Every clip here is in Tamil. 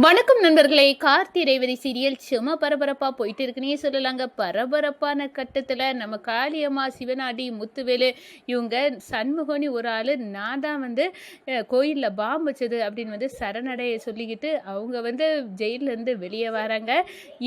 வணக்கம் நண்பர்களே. கார்த்தி ரேவதி சீரியல் சும்மா பரபரப்பாக போயிட்டு இருக்குன்னே சொல்லலாங்க. பரபரப்பான கட்டத்தில் நம்ம காளியம்மா சிவனாடி முத்துவேலு இவங்க சண்முகனி ஒரு ஆள். நான் தான் வந்து கோயிலில் பாம்பு வச்சது அப்படின்னு வந்து சரணடைய சொல்லிக்கிட்டு அவங்க வந்து ஜெயிலேருந்து வெளியே வராங்க.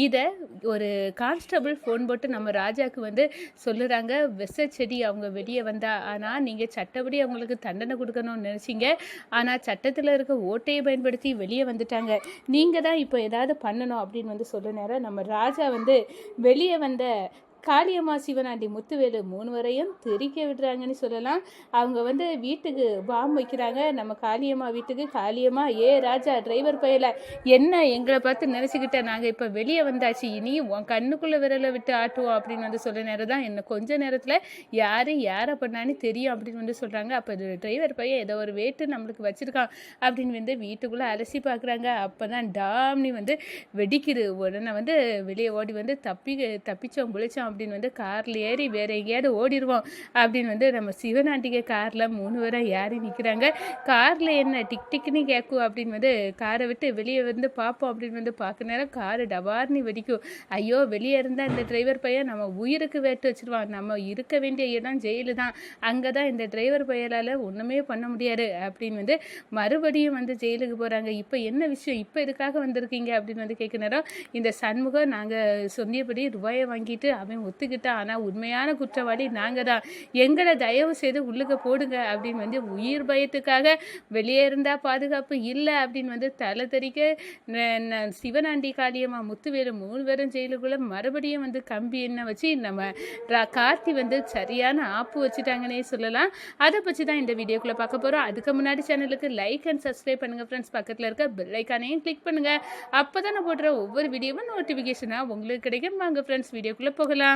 இதை ஒரு கான்ஸ்டபிள் ஃபோன் போட்டு நம்ம ராஜாவுக்கு வந்து சொல்லுறாங்க. விஷ செடி அவங்க வெளியே வந்தா ஆனால் நீங்கள் சட்டப்படி அவங்களுக்கு தண்டனை கொடுக்கணும்னு நினச்சிங்க. ஆனால் சட்டத்தில் இருக்க ஓட்டையை பயன்படுத்தி வெளியே வந்துட்டாங்க. நீங்கள் தான் இப்போ ஏதாவது பண்ணணும் அப்படின்னு வந்து சொல்ல நேரம் நம்ம ராஜா வந்து வெளியே வந்த காளியம்மா சிவனாண்டி முத்துவேலு மூணு வரையும் தெரிக்க விடுறாங்கன்னு சொல்லலாம். அவங்க வந்து வீட்டுக்கு பாம் வைக்கிறாங்க. நம்ம காளியம்மா வீட்டுக்கு காளியம்மா ஏ ராஜா டிரைவர் பையில. என்ன எங்களை பார்த்து நினச்சிக்கிட்ட? நாங்கள் இப்போ வெளியே வந்தாச்சு. இனி உன் கண்ணுக்குள்ளே விரலை விட்டு ஆட்டுவோம் அப்படின்னு வந்து சொல்ல நேரம் தான். என்ன கொஞ்ச நேரத்தில் யார் யாரை பண்ணான்னு தெரியும் அப்படின்னு வந்து சொல்கிறாங்க அப்போ டிரைவர் பையன் ஏதோ ஒரு வேட்டு நம்மளுக்கு வச்சுருக்கான் அப்படின்னு வந்து வீட்டுக்குள்ளே அலசி பார்க்குறாங்க. அப்போ தான் டாம்னி வந்து வெடிக்குது. உடனே வந்து வெளியே ஓடி வந்து தப்பி தப்பிச்சோம் குளிச்சோம் அப்படின்னு வந்து காரில் ஏறி வேற எங்கேயாவது ஓடிடுவோம் அப்படின்னு வந்து நம்ம சிவநாட்டிகை காரில் மூணு பேரும் ஏறி நிற்கிறாங்க காரில் என்ன டிக் டிக்னு கேட்கும் அப்படின்னு வந்து காரை விட்டு வெளியே வந்து பார்ப்போம் அப்படின்னு வந்து பார்க்க நேரம் காரு டபார்னு வெடிக்கும். ஐயோ வெளியே இருந்தால் இந்த டிரைவர் பையன் நம்ம உயிருக்கு வேட்டு வச்சிருவான். நம்ம இருக்க வேண்டிய இடம் ஜெயிலு தான் அங்கே தான் இந்த டிரைவர் பையலால் ஒன்றுமே பண்ண முடியாது அப்படின்னு வந்து மறுபடியும் வந்து ஜெயிலுக்கு போகிறாங்க இப்போ என்ன விஷயம்? இப்போ எதுக்காக வந்திருக்கீங்க? அப்படின்னு வந்து கேட்க நேரம் இந்த சண்முகம் நாங்கள் சொன்னியபடி ரூபாயை வாங்கிட்டு அவன் ஒத்துக்கிட்டா ஆனால் உண்மையான குற்றவாளி நாங்கள் தான் எங்களை தயவு செய்து உள்ளுக்க போடுங்க அப்படின்னு வந்து உயிர் பயத்துக்காக வெளியே இருந்தால் பாதுகாப்பு இல்லை அப்படின்னு வந்து தலை தெறிக்க சிவனாண்டி காளியம்மா முத்துவேலு மூணு பேரும் ஜெயிலுக்குள்ளே மறுபடியும் வந்து கம்பி என்ன வச்சு நம்ம கார்த்தி வந்து சரியான ஆப்பு வச்சுட்டாங்கன்னே சொல்லலாம். அதை பற்றி தான் இந்த வீடியோக்குள்ளே பார்க்க போகிறோம் அதுக்கு முன்னாடி சேனலுக்கு லைக் அண்ட் சப்ஸ்கிரைப் பண்ணுங்கள் ஃப்ரெண்ட்ஸ் பக்கத்தில் இருக்க பெல்லைக்கானையும் கிளிக் பண்ணுங்கள் அப்போ தான் நான் போடுற ஒவ்வொரு வீடியோவும் நோட்டிஃபிகேஷனாக உங்களுக்கு கிடைக்கும். வாங்க ஃப்ரெண்ட்ஸ் வீடியோக்குள்ளே போகலாம்.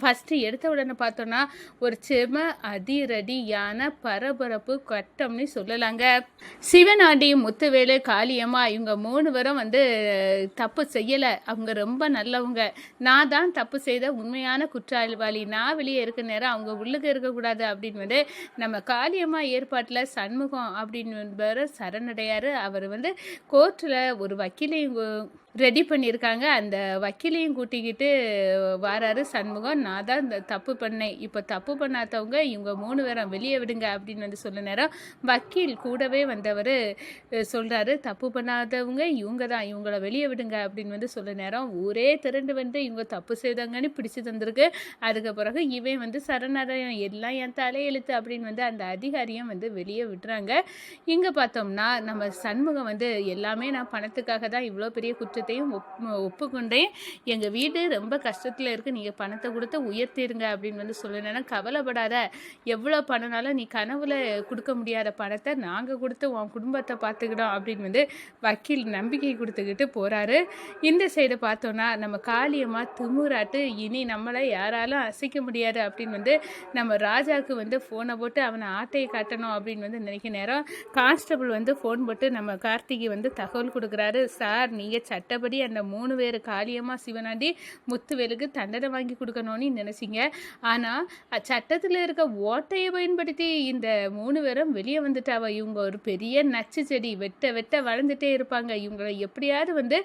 ஃபஸ்ட்டு எடுத்த உடனே பார்த்தோன்னா ஒரு செம அதிரடியான பரபரப்பு கட்டம்னு சொல்லலாங்க. சிவனாண்டி முத்துவேலு காளியம்மா இவங்க மூணு பேரும் வந்து தப்பு செய்யலை. அவங்க ரொம்ப நல்லவங்க. நான் தான் தப்பு செய்த உண்மையான குற்றவாளி. நான் வெளியே இருக்க நேரம் அவங்க உள்ளுக்கு இருக்கக்கூடாது அப்படின்னு வந்து நம்ம காளியம்மா ஏற்பாட்டில் சண்முகம் அப்படின்னு சரணடையார். அவர் வந்து கோர்ட்டில் ஒரு வக்கீலையும் ரெடி பண்ணியிருக்காங்க. அந்த வக்கீலையும் கூட்டிக்கிட்டு வராரு சண்முகம். நான் தான் இந்த தப்பு பண்ணேன். இப்போ தப்பு பண்ணாதவங்க இவங்க மூணு பேரும் வெளியே விடுங்க அப்படின்னு வந்து சொல்ல நேரம் வக்கீல் கூடவே வந்தவர் சொல்கிறாரு தப்பு பண்ணாதவங்க இவங்க தான். இவங்கள வெளியே விடுங்க. அப்படின்னு வந்து சொல்ல நேரம் ஊரே திரண்டு வந்து இவங்க தப்பு செய்தாங்கன்னு பிடிச்சி தந்திருக்கு. அதுக்கு பிறகு இவன் வந்து சரணடையம் எல்லாம் என் தலையெழுத்து. அப்படின்னு வந்து அந்த அதிகாரியும் வந்து வெளியே விடுறாங்க இங்கே பார்த்தோம்னா நம்ம சண்முகம் வந்து எல்லாமே நான் பணத்துக்காக தான் இவ்வளோ பெரிய குற்ற கஷ்டத்தையும் ஒப் ஒப்புக்கொண்டேன். எங்கள் வீடு ரொம்ப கஷ்டத்தில் இருக்குது நீங்கள் பணத்தை கொடுத்து உயர்த்திடுங்க அப்படின்னு வந்து சொல்லினேன்னா கவலைப்படாத. எவ்வளோ பணம்னாலும் நீ கனவுல கொடுக்க முடியாத பணத்தை நாங்கள் கொடுத்து உன் குடும்பத்தை பார்த்துக்கிட்டோம் அப்படின்னு வந்து வக்கீல் நம்பிக்கை கொடுத்துக்கிட்டு போகிறாரு இந்த சைடு பார்த்தோன்னா நம்ம காளியம்மா திமுறாட்டு. இனி நம்மளை யாராலும் அசைக்க முடியாது அப்படின்னு வந்து நம்ம ராஜாவுக்கு வந்து ஃபோனை போட்டு அவனை ஆட்டையை காட்டணும் அப்படின்னு வந்து நினைக்க நேரம் கான்ஸ்டபிள் வந்து ஃபோன் போட்டு நம்ம கார்த்திகை வந்து தகவல் கொடுக்குறாரு. சார் நீங்கள் சட்ட மற்றபடி அந்த மூணு பேர் காரியமாக சிவனாண்டி முத்துவேலுக்கு தண்டனை வாங்கி கொடுக்கணும்னு நினச்சிங்க. ஆனால் சட்டத்தில் இருக்க ஓட்டையை பயன்படுத்தி இந்த மூணு பேரும் வெளியே வந்துட்டாவ. இவங்க ஒரு பெரிய நச்சு செடி வெட்ட வெட்ட வளர்ந்துட்டே இருப்பாங்க. இவங்களை எப்படியாவது வந்து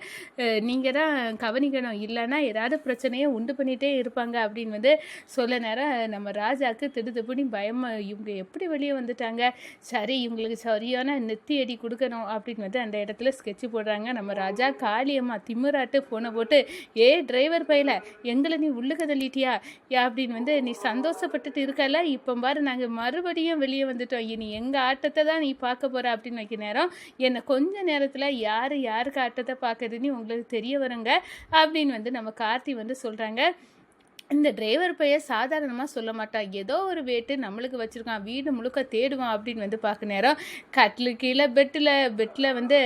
நீங்கள் தான் கவனிக்கணும். இல்லைன்னா ஏதாவது பிரச்சனையை உண்டு பண்ணிகிட்டே இருப்பாங்க அப்படின்னு வந்து சொல்ல நேரம் நம்ம ராஜாவுக்கு திடுதுப்புனி பயம் இவங்க எப்படி வெளியே வந்துட்டாங்க? சரி இவங்களுக்கு சரியான நெத்தி அடி கொடுக்கணும் அப்படின்னு வந்து அந்த இடத்துல ஸ்கெட்சு போடுறாங்க. நம்ம ராஜா காளி அம்மா திமுறாட்டு ஃபோனை போட்டு ஏ டிரைவர் பையில எங்களை நீ உள்ளுக்க தள்ளிட்டியா? அப்படின்னு வந்து நீ சந்தோஷப்பட்டுட்டு இருக்கல இப்போ பாரு நாங்கள் மறுபடியும் வெளியே வந்துட்டோம். இனி எங்கள் ஆட்டத்தை தான் நீ பார்க்க போகிற அப்படின்னு வைக்க நேரம் என்னை கொஞ்ச நேரத்தில் யார் யாருக்கு ஆட்டத்தை பார்க்குறதுன்னு உங்களுக்கு தெரிய வருங்க அப்படின்னு வந்து நம்ம கார்த்தி வந்து சொல்கிறாங்க இந்த டிரைவர் பையன் சாதாரணமாக சொல்ல மாட்டான் ஏதோ ஒரு வேட்டு நம்மளுக்கு வச்சுருக்கான். வீடு முழுக்க தேடுவான் அப்படின்னு வந்து பார்க்க நேரம் கட்டில் கீழே பெட்டில் பெட்டில் வந்து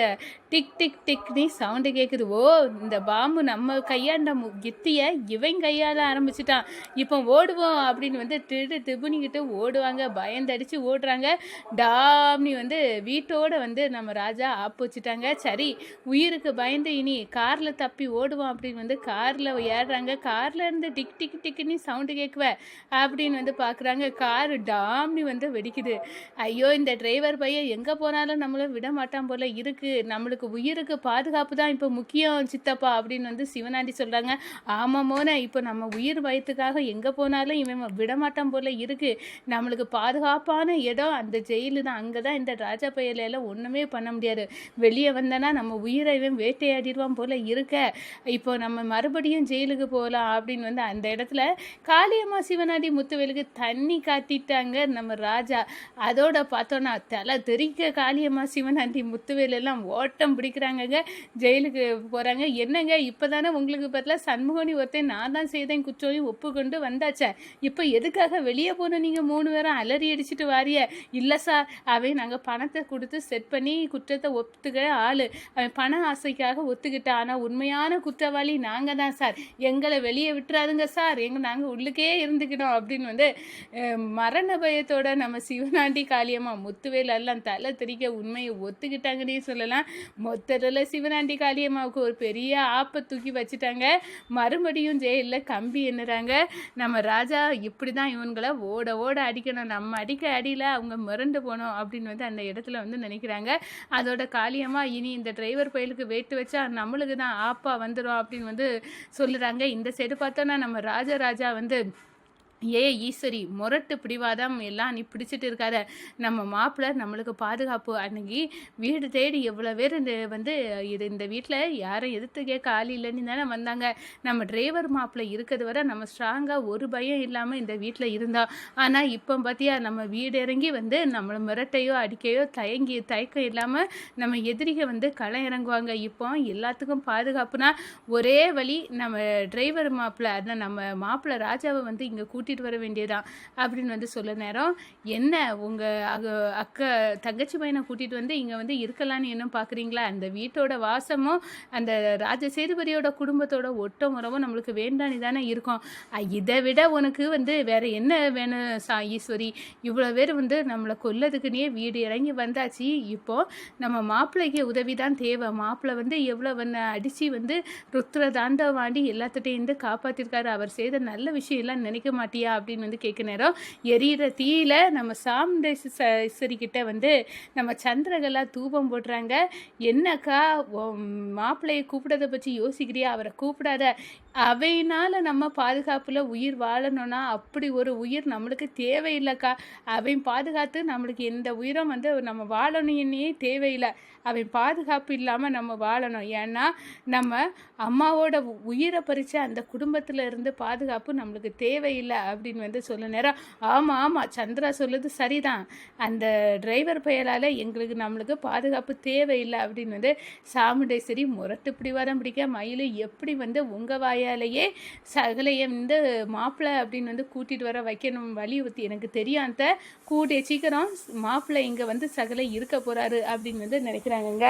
டிக் டிக் டிக்னி சவுண்டு கேட்குது ஓ இந்த பாம்பு நம்ம கையாண்ட கெத்தியை இவன் கையால் ஆரம்பிச்சிட்டான். இப்போ ஓடுவோம் அப்படின்னு வந்து திடு திபுனிக்கிட்டு ஓடுவாங்க. பயந்தடிச்சு ஓடுறாங்க. டாம்னி வந்து வீட்டோடு வந்து நம்ம ராஜா ஆப்பு வச்சுட்டாங்க. சரி உயிருக்கு பயந்து இனி காரில் தப்பி ஓடுவோம் அப்படின்னு வந்து காரில் ஏறுறாங்க. காரில் இருந்து டிக் டிக் டிக்கு டிக்குன்னு சவுண்டு கேட்குவ அப்படின்னு வந்து பார்க்குறாங்க காரு டாம்னு வந்து வெடிக்குது. ஐயோ இந்த டிரைவர் பையன் எங்கே போனாலும் நம்மள விட மாட்டான் போல இருக்குது நம்மளுக்கு உயிருக்கு பாதுகாப்பு தான் இப்போ முக்கியம் சித்தப்பா அப்படின்னு வந்து சிவனாண்டி சொல்கிறாங்க ஆமாம் மோனே இப்போ நம்ம உயிர் பயத்துக்காக எங்கே போனாலும் இவன் விடமாட்டான் போல் போல நம்மளுக்கு பாதுகாப்பான இடம் அந்த ஜெயிலு தான். அங்கே தான் இந்த ராஜா பையிலெல்லாம் ஒன்றுமே பண்ண முடியாது. வெளியே வந்தனா நம்ம உயிரை இவன் வேட்டையாடிடுவான் போல இருக்க. இப்போ நம்ம மறுபடியும் ஜெயிலுக்கு போகலாம் அப்படின்னு வந்து அந்த இடம் இடத்துல காளியம்மா சிவனாடி முத்துவேலுக்கு தண்ணி காட்டிட்டாங்க நம்ம ராஜா. அதோட பார்த்தோன்னா தலை தெறிக்க காளியம்மா சிவனாண்டி முத்துவேல் எல்லாம் ஓட்டம் பிடிக்கிறாங்கங்க. ஜெயிலுக்கு போகிறாங்க என்னங்க இப்போ தானே உங்களுக்கு பதிலாக சண்முகனி ஒருத்தன் நான் தான் செய்தேன் குச்சோயும் ஒப்புக்கொண்டு வந்தாச்சே. இப்போ எதுக்காக வெளியே போன நீங்கள் மூணு பேரும் அலறி அடிச்சுட்டு வாரிய? இல்லை சார் அவன் நாங்கள் பணத்தை கொடுத்து செட் பண்ணி குற்றத்தை ஒத்துக்க ஆள். அவன் பண ஆசைக்காக ஒத்துக்கிட்டான். ஆனால் உண்மையான குற்றவாளி நாங்கள் தான் சார் எங்களை வெளியே விட்டுறாதுங்க சார் எங்கள் நாங்கள் உள்ளுக்கே இருந்துக்கிட்டோம் அப்படின்னு வந்து மரண பயத்தோட நம்ம சிவனாண்டி காளியம்மா முத்துவேல் எல்லாம் தலை திரிக்க உண்மையை ஒத்துக்கிட்டாங்கன்னே சொல்லலாம். மொத்தத்தில் சிவனாண்டி காளியம்மாவுக்கு ஒரு பெரிய ஆப்பை தூக்கி வச்சுட்டாங்க. மறுபடியும் ஜெயிலில் கம்பி என்னறாங்க நம்ம ராஜா இப்படி தான் இவங்களை ஓட ஓட அடிக்கணும். நம்ம அடிக்க அடியில் அவங்க மிரண்டு போனோம் அப்படின்னு வந்து அந்த இடத்துல வந்து நினைக்கிறாங்க. அதோட காளியம்மா இனி இந்த டிரைவர் பயிலுக்கு வெயிட்டு வச்சா நம்மளுக்கு தான் ஆப்பா வந்துடும் அப்படின்னு வந்து சொல்லுறாங்க. இந்த சைடு பார்த்தோன்னா நம்ம ராஜராஜா வந்து ஏ ஈஸ்வரி முரட்டு பிடிவாதம் எல்லாம் நீ பிடிச்சிட்டு இருக்காத. நம்ம மாப்பிள்ளை நம்மளுக்கு பாதுகாப்பு. அன்னைக்கு வீடு தேடி எவ்வளோ பேர் இந்த வந்து இது இந்த வீட்டில் யாரும் எதிர்த்து கேட்க ஆள் இல்லைன்னு தானே வந்தாங்க. நம்ம டிரைவர் மாப்பிள்ளை இருக்கிறது வரை நம்ம ஸ்ட்ராங்காக ஒரு பயம் இல்லாமல் இந்த வீட்டில் இருந்தோம் ஆனால் இப்போ பார்த்தியா நம்ம வீடு இறங்கி வந்து நம்மளை மிரட்டையோ அடிக்கையோ தயங்கி தயக்கம் இல்லாமல் நம்ம எதிரிக வந்து களம் இறங்குவாங்க. இப்போ எல்லாத்துக்கும் பாதுகாப்புனா ஒரே வழி நம்ம டிரைவர் மாப்பிள்ளை அதான் நம்ம மாப்பிள்ளை ராஜாவை வந்து இங்கே கூட்டி கூட்டிகிட்டு வர வேண்டியதான் அப்படின்னு வந்து சொல்ல நேரம். என்ன உங்கள் அக்கா தங்கச்சி பையனை கூட்டிகிட்டு வந்து இங்கே வந்து இருக்கலான்னு என்ன பார்க்குறீங்களா அந்த வீட்டோட வாசமும் அந்த ராஜ சேதுபதியோட குடும்பத்தோட ஒட்ட முறவும் நம்மளுக்கு வேண்டானி தானே இருக்கும். இதை விட உனக்கு வந்து வேறு என்ன வேணும் சா ஈஸ்வரி? இவ்வளோ பேர் வந்து நம்மளை கொல்லதுக்குன்னே வீடு இறங்கி வந்தாச்சு. இப்போ நம்ம மாப்பிள்ளைக்கு உதவி தான் தேவை. மாப்பிள்ளை வந்து எவ்வளோ வந்து அடித்து வந்து ருத்ர தாண்டவாண்டி எல்லாத்திட்டையும் இருந்து காப்பாற்றிருக்காரு அவர் செய்த நல்ல விஷயம் எல்லாம் நினைக்க மாட்டியா? அப்படின்னு வந்து கேட்க நேரம் எரியிற தீயில நம்ம சாமுண்டேஸ்வரி கிட்ட வந்து நம்ம சந்திரகலா தூபம் போடுறாங்க. என்னக்கா மாப்பிள்ளையை கூப்பிடறத பற்றி யோசிக்கிறியா? அவரை கூப்பிடாத. அவையினால் நம்ம பாதுகாப்பில் உயிர் வாழணும்னா அப்படி ஒரு உயிர் நம்மளுக்கு தேவையில்லைக்கா. அவன் பாதுகாத்து நம்மளுக்கு எந்த உயிரும் வந்து நம்ம வாழணும்னே தேவையில்லை. அவன் பாதுகாப்பு இல்லாமல் நம்ம வாழணும். ஏன்னா நம்ம அம்மாவோட உ- உயிரை பறிச்ச அந்த குடும்பத்தில் இருந்து பாதுகாப்பு நம்மளுக்கு தேவையில்லை அப்படின்னு வந்து சொல்ல நேரம். ஆமாம் ஆமாம் சந்திரா சொல்லுது சரிதான். அந்த டிரைவர் பெயரால் எங்களுக்கு நம்மளுக்கு பாதுகாப்பு தேவையில்லை அப்படின்னு வந்து சாமுண்டேஸ்வரி முரட்டு பிடிவாதம் பிடிக்க மயில் எப்படி வந்து உங்கள் வாயாலேயே சகலையை வந்து மாப்பிள்ளை அப்படின்னு வந்து கூட்டிகிட்டு வர வைக்கணும் வலியுறுத்தி எனக்கு தெரியும் அந்த கூடிய சீக்கிரம் மாப்பிள்ளை இங்கே வந்து சகலை இருக்க போகிறாரு அப்படின்னு வந்து நினைக்கிறேன். 应该。